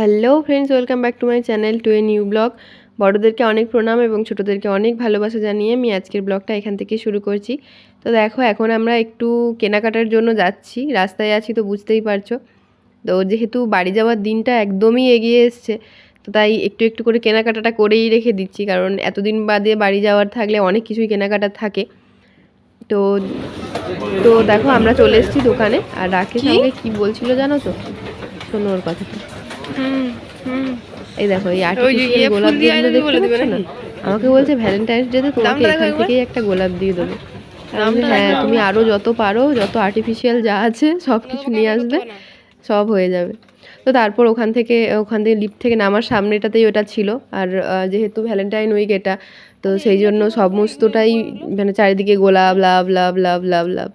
Hello friends welcome back to my channel to a new blog বড়োদেরকে অনেক প্রণাম এবং ছোটোদেরকে অনেক ভালোবাসা জানিয়ে আমি আজকের ব্লগটা এখান থেকে শুরু করছি। তো দেখো এখন আমরা একটু কেনাকাটার জন্য যাচ্ছি। রাস্তায় আছি তো বুঝতেই পারছ। তো যেহেতু বাড়ি যাওয়ার দিনটা একদমই এগিয়ে এসছে তো তাই একটু একটু করে কেনাকাটাটা করেই রেখে দিচ্ছি। কারণ এতদিন বাদে বাড়ি যাওয়ার থাকলে অনেক কিছুই কেনাকাটা থাকে। তো তো দেখো আমরা চলে এসেছি দোকানে। আর রাকেশ আমাকে কি বলছিল জানো তো? শোনো ওর কথাটা। এই দেখো এই আর্টিফিশিয়াল ইয়ে গোলাপ দিয়ে দেখতে দেবে পাচ্ছ না? আমাকে বলছে ভ্যালেন্টাইন্স ডে তে তোমাকে এখান থেকেই একটা গোলাপ দিয়ে দেবো। হ্যাঁ তুমি আরও যত পারো যত আর্টিফিশিয়াল যা আছে সব কিছু নিয়ে আসবে সব হয়ে যাবে। তো তারপর ওখান থেকে ওখান থেকে লিফট থেকে নামার সামনেটাতেই ওটা ছিল। আর যেহেতু ভ্যালেন্টাইন উইক এটা তো সেই জন্য সমস্তটাই মানে চারিদিকে গোলাপ লাভ লাভ লাভ লাভ লাভ।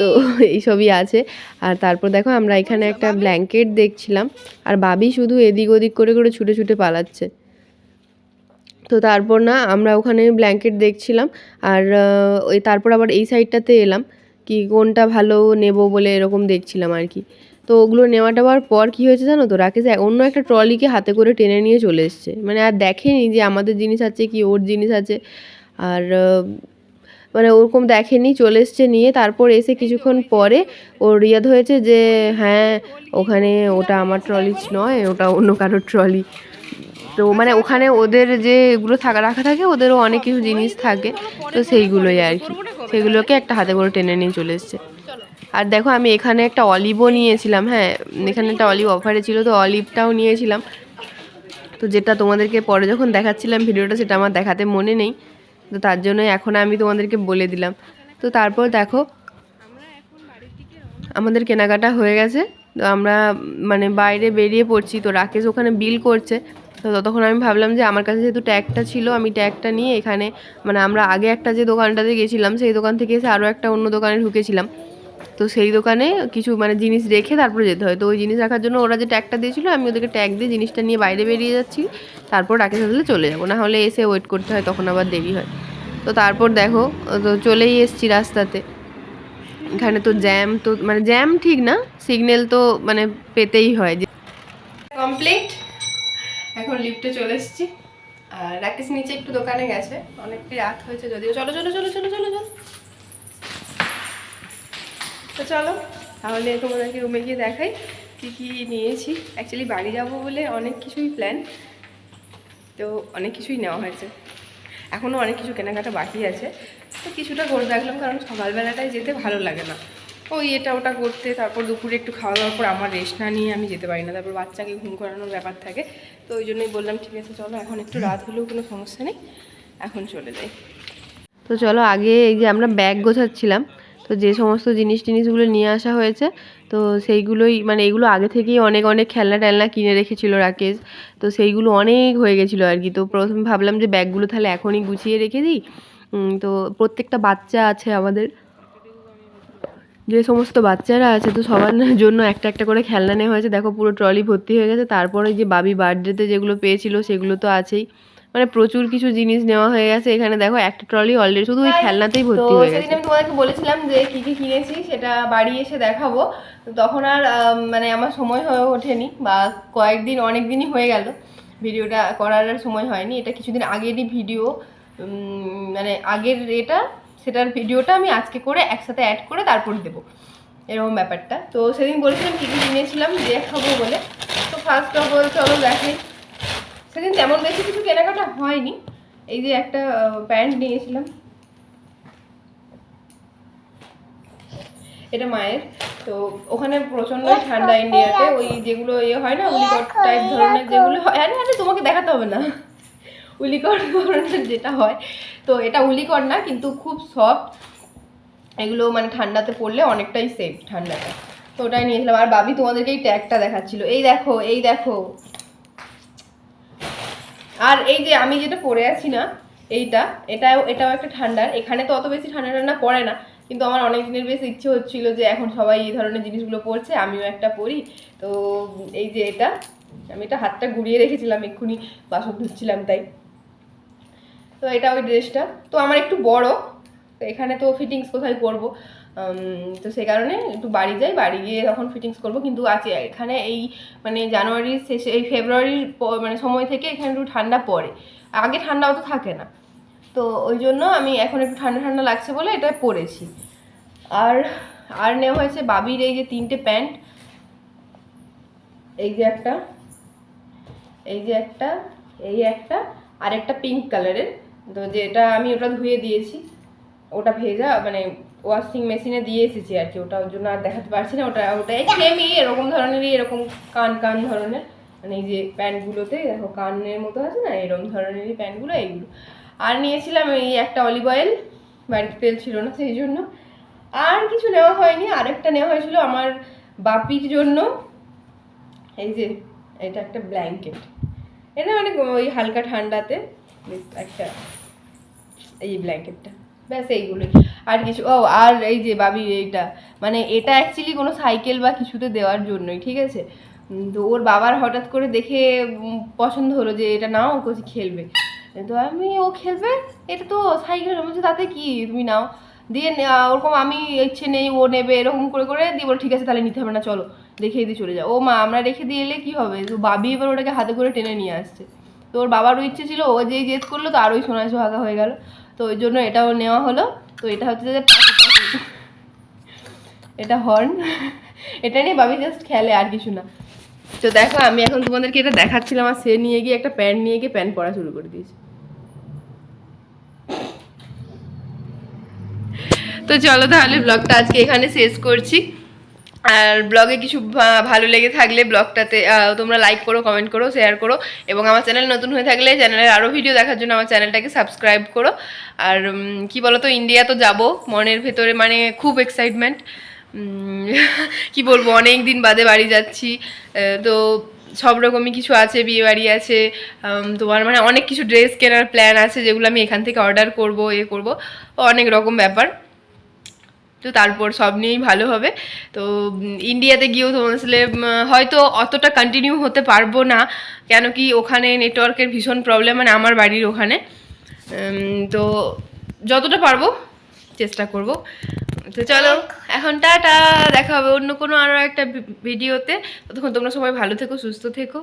তো এইসবই আছে। আর তারপর দেখো আমরা এখানে একটা ব্ল্যাঙ্কেট দেখছিলাম। আর বাবি শুধু এদিক ওদিক করে করে ছুটে ছুটে পালাচ্ছে। তো তারপর না আমরা ওখানে ব্ল্যাঙ্কেট দেখছিলাম। আর ওই তারপর আবার এই সাইডটাতে এলাম। কি কোনটা ভালো নেব বলে এরকম দেখছিলাম আর কি। তো ওগুলো নেওয়া টেওয়ার পর কি হয়েছে জানো তো, রাকেশ অন্য একটা ট্রলিকে হাতে করে টেনে নিয়ে চলে এসছে। মানে আর দেখেনি যে আমাদের জিনিস আছে কি ওর জিনিস আছে। আর মানে ওরকম দেখেনি, চলে এসছে নিয়ে। তারপর এসে কিছুক্ষণ পরে ওর ইয়াদ হয়েছে যে হ্যাঁ ওখানে ওটা আমার ট্রলি নয়, ওটা অন্য কারোর ট্রলি। তো মানে ওখানে ওদের যে এগুলো থাকা, রাখা থাকে, ওদেরও অনেক কিছু জিনিস থাকে। তো সেইগুলোই আর কি। সেগুলোকে একটা হাতে করে টেনে নিয়ে চলে এসছে। আর দেখো, আমি এখানে একটা অলিভও নিয়েছিলাম হ্যাঁ এখানে একটা অলিভ অফারে ছিল, তো অলিভটাও নিয়েছিলাম। তো যেটা তোমাদেরকে পরে যখন দেখাচ্ছিলাম ভিডিওটা, সেটা আমার দেখাতে মনে নেই। তো তার জন্যই এখন আমি তোমাদেরকে বলে দিলাম। তো তারপর দেখো, আমাদের কেনাকাটা হয়ে গেছে। তো আমরা মানে বাইরে বেরিয়ে পড়ছি, তো রাকেশ ওখানে বিল করছে। তো ততক্ষণ আমি ভাবলাম যে আমার কাছে যেহেতু ট্যাগটা ছিল, আমি ট্যাগটা নিয়ে এখানে মানে আমরা আগে একটা যে দোকানটাতে গেছিলাম, সেই দোকান থেকে এসে আরও একটা অন্য দোকানে ঢুকেছিলাম। তো সেই দোকানে কিছু মানে জিনিস রেখে তারপরে যেতে হয়। তো ওই জিনিস রাখার জন্য ওরা যে ট্যাগটা দিয়েছিলো, আমি ওদেরকে ট্যাগ দিয়ে জিনিসটা নিয়ে বাইরে বেরিয়ে যাচ্ছি। তারপর রাকেশ আসলে চলে যাব। না হলে এসে ওয়েট করতে হয়, তখন আবার দেরি হয়। তো তারপর দেখো, তো চলেই এসছি রাস্তাতে। এখানে তো জ্যাম তো মানে জ্যাম ঠিক না সিগন্যাল তো মানে পেতেই হয়। কমপ্লিট এখন লিফটে চলে এসেছি। আর রাকেশ নিচে একটু দোকানে গেছে। অনেকটাই রাত হয়েছে যদিও। চলো চলো চলো চলো চলো চলো। তো চলো, তাহলে তোমাদেরকে রুমে গিয়ে দেখাই কী কী নিয়েছি। অ্যাকচুয়ালি বাড়ি যাব বলে অনেক কিছুই প্ল্যান তো অনেক কিছুই নেওয়া হয়েছে। এখনও অনেক কিছু কেনাকাটা বাকি আছে। তো কিছুটা করে রাখলাম কারণ সকালবেলাটায় যেতে ভালো লাগে না। ওই এটা ওটা করতে, তারপর দুপুরে একটু খাওয়া দাওয়ার পর আমার রেস্ট না নিয়ে আমি যেতে পারি না। তারপর বাচ্চাকে ঘুম করানোর ব্যাপার থাকে, তো ওই জন্যই বললাম, ঠিক আছে, চলো, এখন একটু রাত হলেও কোনো সমস্যা নেই, এখন চলে যাই। তো চলো, আগে এই যে আমরা ব্যাগ গোছাচ্ছিলাম তো যে সমস্ত জিনিস টিনিসগুলো নিয়ে আসা হয়েছে, তো সেইগুলোই মানে এগুলো আগে থেকেই অনেক অনেক খেলনা টেলনা কিনে রেখেছিল রাকেশ। তো সেইগুলো অনেক হয়ে গেছিল আর কি। তো প্রথমে ভাবলাম যে ব্যাগগুলো তাহলে এখনই গুছিয়ে রেখে দিই। তো প্রত্যেকটা বাচ্চা আছে আমাদের। যে সমস্ত বাচ্চারা আছে, তো সবার জন্য একটা একটা করে খেলনা নেওয়া হয়েছে। দেখো পুরো ট্রলি ভর্তি হয়ে গেছে। তারপরে যে বাবি বার্থডেতে যেগুলো পেয়েছিল, সেগুলো তো আছেই। মানে প্রচুর কিছু জিনিস নেওয়া হয়ে গেছে। এখানে দেখো একটা ট্রলি অলরেডি শুধু ওই খেলনাতেই ভর্তি হয়ে গেছে। আমি তোমাদেরকে বলেছিলাম যে কি কি কিনেছি সেটা বাড়ি এসে দেখাবো। তখন আর মানে আমার সময় হয়ে ওঠেনি বা কয়েকদিন অনেক দিনই হয়ে গেল। ভিডিওটা করার আর সময় হয়নি। এটা কিছুদিন আগেরই ভিডিও। মানে আগের এটা সেটার ভিডিওটা আমি আজকে করে একসাথে অ্যাড করে তারপর দেবো। এরকম ব্যাপারটা। তো সেদিন বলেছিলাম কী কী কিনেছিলাম দেখাবো বলে। তো ফার্স্ট অফ অল চলো দেখাই সেদিন তেমন বেশি কিছু কেনাকাটা হয়নি। এই যে একটা প্যান্ট নিয়েছিলাম। এটা মায়ের। তো ওখানে প্রচণ্ড ঠান্ডা ইন্ডিয়াতে, ওই যেগুলো ইয়ে হয় না, উলিকট টাইপ ধরনের যেগুলো হয়। আরে আরে, তোমাকে দেখাতে হবে না। উলিকট ধরনের যেটা হয়। তো এটা উলিকট না, কিন্তু খুব সফট এগুলো মানে ঠান্ডাতে পড়লে অনেকটাই সেফ ঠান্ডাটা। তো ওটাই নিয়েছিলাম। আর বাবি তোমাদেরকে এই ট্যাগটা দেখাচ্ছিল। এই দেখো এই দেখো। আর এই যে আমি যেটা পরে আছি না এইটা এটাও এটাও একটা ঠান্ডার। এখানে তো অত বেশি ঠান্ডা ঠান্ডা পড়ে না কিন্তু আমার অনেক দিনের বেশ ইচ্ছে হচ্ছিল যে এখন সবাই এই ধরনের জিনিসগুলো পরছে আমিও একটা পরি। তো এই যে এটা আমি এটা হাতটা ঘুরিয়ে রেখেছিলাম এক্ষুনি বাসন ধুচ্ছিলাম তাই। তো এটা ওই ড্রেসটা তো আমার একটু বড় তো এখানে তো ফিটিংস কোথায় উম, তো সে কারণে একটু বাড়ি যাই, বাড়ি গিয়ে তখন ফিটিংস করব। কিন্তু আছে এখানে এই মানে জানুয়ারির শেষে, এই ফেব্রুয়ারির মানে সময় থেকে এখানে একটু ঠান্ডা পড়ে। আগে ঠান্ডা অত থাকে না। তো ওই জন্য আমি এখন একটু ঠান্ডা ঠান্ডা লাগছে বলে এটা পরেছি। আর আর নেওয়া হয়েছে বাবির এই যে তিনটে প্যান্ট। এই যে একটা, এই যে একটা, এই একটা, আর একটা পিঙ্ক কালারের তো যেটা আমি ওটা ধুয়ে দিয়েছি। ওটা ভেজা মানে ওয়াশিং মেশিনে দিয়ে এসেছি আর কি। ওটা জন্য আর দেখাতে পারছি না। ওটা ওটা সেমই এরকম ধরনেরই, এরকম কান কান ধরনের। মানে এই যে প্যান্টগুলোতে, দেখো, কানের মতো আছে না? এরকম ধরনেরই প্যান্টগুলো, এইগুলো। আর নিয়েছিলাম এই একটা অলিভ অয়েল বাড়িতে তেল ছিল না, সেই জন্য। আর কিছু নেওয়া হয়নি। আরেকটা নেওয়া হয়েছিল আমার বাপির জন্য। এই যে, এটা একটা ব্ল্যাঙ্কেট এটা মানে ওই হালকা ঠান্ডাতে একটা এই ব্ল্যাঙ্কেটটা ব্যাস এইগুলোই। আর কিছু, ও, আর এই যে বাবি এইটা মানে এটা অ্যাকচুয়ালি কোনো সাইকেল বা কিছুতে দেওয়ার জন্যই, ঠিক আছে? তো ওর বাবার হঠাৎ করে দেখে পছন্দ হলো যে এটা নাও কিছু খেলবে। তো আমি, ও খেলবে? এটা তো সাইকেল বলছে, তাতে কি? তুমি নাও। দিয়ে ওরকম আমি ইচ্ছে নেই, ও নেবে, এরকম করে করে দিয়ে বলো ঠিক আছে, তাহলে নিতে হবে না, চলো রেখে দিয়ে চলে যাও। ও মা, আমরা রেখে দিয়ে এলে কি হবে? তো বাবি এবার ওটাকে হাতে করে টেনে নিয়ে আসছে। তো ওর বাবারও ইচ্ছে ছিল, ও যেই জেদ করল, তো আরোই সোনা সোহাগা হয়ে গেল। তো ওই জন্য এটাও নেওয়া হলো। তো এটা হচ্ছে যে। এটা হর্ন। এটা নিয়ে বাবি জাস্ট খেলে আর কিছু না। তো দেখো, আমি এখন তোমাদেরকে এটা দেখাচ্ছিলাম আর সে নিয়ে গিয়ে একটা প্যান্ট নিয়ে গিয়ে প্যান্ট পরা শুরু করে দিয়েছে। তো চলো তাহলে ব্লগটা আজকে এখানে শেষ করছি। আর ব্লগে কিছু ভালো লেগে থাকলে ব্লগটাতে তোমরা লাইক করো কমেন্ট করো শেয়ার করো, এবং আমার চ্যানেল নতুন হয়ে থাকলে চ্যানেলের আরও ভিডিও দেখার জন্য আমার চ্যানেলটাকে সাবস্ক্রাইব করো। আর কি বলো তো ইন্ডিয়া তো যাব, মনের ভেতরে মানে খুব এক্সাইটমেন্ট কি বলব, অনেক দিন বাদে বাড়ি যাচ্ছি তো সব রকমই কিছু আছে বিয়ে বাড়ি আছে তোমার মানে অনেক কিছু ড্রেস কেনার প্ল্যান আছে, যেগুলো আমি এখান থেকে অর্ডার করব এ করব, অনেক রকম ব্যাপার। তো তারপর সব নিয়েই ভালো হবে। তো ইন্ডিয়াতে গিয়েও তো আসলে হয়তো অতটা কন্টিনিউ হতে পারব না কেন কি ওখানে নেটওয়ার্কের ভীষণ প্রবলেম মানে আমার বাড়ির ওখানে। তো যতটা পারব চেষ্টা করব। তো চলো এখন টাটা দেখা হবে অন্য কোনো আরও একটা ভিডিওতে। ততক্ষণ তোমরা সবাই ভালো থেকো সুস্থ থেকো।